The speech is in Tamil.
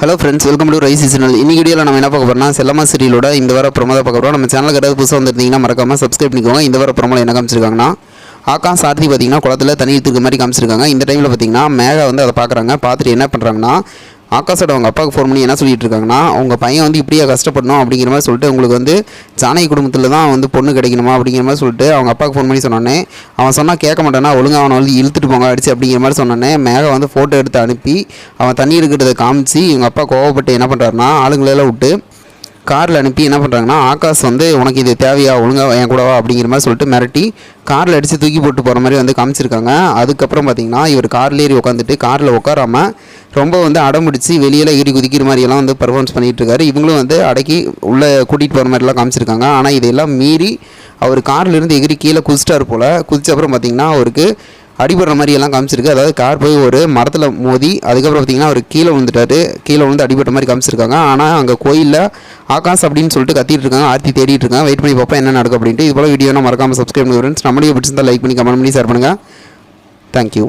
Hello friends welcome to rice seasonal இன்னைக்கு வீடியோவில் நம்ம என்ன பார்க்க போகிறோம்னா செல்லமா சீரியலோட இந்த வார ப்ரொமோ பார்க்க போகிறோம் நம்ம சேனலுக்கு ஏதாவது புதுசாக வந்துருந்தீங்கன்னா மறக்காம சப்ஸ்கிரைப் பண்ணிக்கோங்க. இந்த வார ப்ரொமோல என்ன காமிச்சிருக்காங்கன்னா ஆகாஷ் சாரதி பார்த்தீங்கன்னா குளத்துல தண்ணி எடுத்துக்க மாதிரி காமிச்சிருக்காங்க. இந்த டைமில் பார்த்தீங்கன்னா மேகா வந்து அதை பார்க்குறாங்க. பார்த்துட்டு என்ன பண்ணுறாங்கன்னா ஆகாஷோட அவங்க அப்பாவுக்கு ஃபோன் பண்ணி என்ன சொல்லிட்டு இருக்காங்கன்னா உங்கள் பையன் வந்து இப்படியே கஷ்டப்படணும் அப்படிங்கிற மாதிரி சொல்லிட்டு உங்களுக்கு வந்து ஜானகி குடும்பத்தில் தான் வந்து பொண்ணு கிடைக்கணுமா அப்படிங்கிற மாதிரி சொல்லிட்டு அவங்க அப்பாவுக்கு ஃபோன் பண்ணி சொன்னோன்னே அவன் சொன்னால் கேட்க மாட்டானா ஒழுங்காக அவனை வந்து இழுத்துட்டு போங்க அடிச்சு அப்படிங்கிற மாதிரி சொன்னோன்னே மேகா வந்து ஃபோட்டோ எடுத்து அனுப்பி அவன் தண்ணி இருக்கிறத காமிச்சு இவங்க அப்பா கோவப்பட்டு என்ன பண்ணுறாருன்னா ஆளுங்களெல்லாம் விட்டு காரில் அனுப்பி என்ன பண்ணுறாங்கன்னா ஆகாஷ் வந்து உனக்கு இது தேவையா? ஒழுங்காக என் கூடவா அப்படிங்கிற மாதிரி சொல்லிட்டு மிரட்டி காரில் அடித்து தூக்கி போட்டு போகிற மாதிரி வந்து காமிச்சிருக்காங்க. அதுக்கப்புறம் பார்த்தீங்கன்னா இவர் கார்ல ஏறி உட்காந்துட்டு காரில் உட்காராம ரொம்ப வந்து அடம்பிடிச்சு வெளியில் ஏறி குதிக்கிற மாதிரியெல்லாம் வந்து பர்ஃபார்மன்ஸ் பண்ணிகிட்டு இருக்காரு. இவங்களும் வந்து அடக்கி உள்ளே கூட்டிகிட்டு போகிற மாதிரிலாம் காமிச்சிருக்காங்க. ஆனால் இதையெல்லாம் மீறி அவர் கார்லேருந்து எகிரி கீழே குதிச்சிட்டாரு போல். குதிச்ச அப்புறம் பார்த்தீங்கன்னா அவருக்கு அடிபடுற மாதிரி எல்லாம் காமிச்சிருக்கு. அதாவது கார் போய் ஒரு மரத்தில் மோதி அதுக்கப்புறம் பார்த்தீங்கன்னா அவர் கீழே விழுந்துட்டாரு. கீழே விழுந்து அடிபட்ட மாதிரி காமிச்சிருக்காங்க. ஆனால் அங்கே கோயிலில் ஆகாஷ் அப்படின்னு சொல்லிட்டு கத்திட்டு இருக்காங்க. ஆர்த்தி தேடிட்டு இருக்காங்க. வெயிட் பண்ணி பார்ப்போம் என்ன நடக்கும் அப்படின்ட்டு. இது போல் வீடியோ மறக்காமல் சப்ஸ்கிரைப் பண்ணுங்க ஃப்ரெண்ட்ஸ் நம்மளுக்கு பிடிச்சிருந்தா லைக் பண்ணி கமெண்ட் பண்ணி ஷேர் பண்ணுங்கள் தேங்க்யூ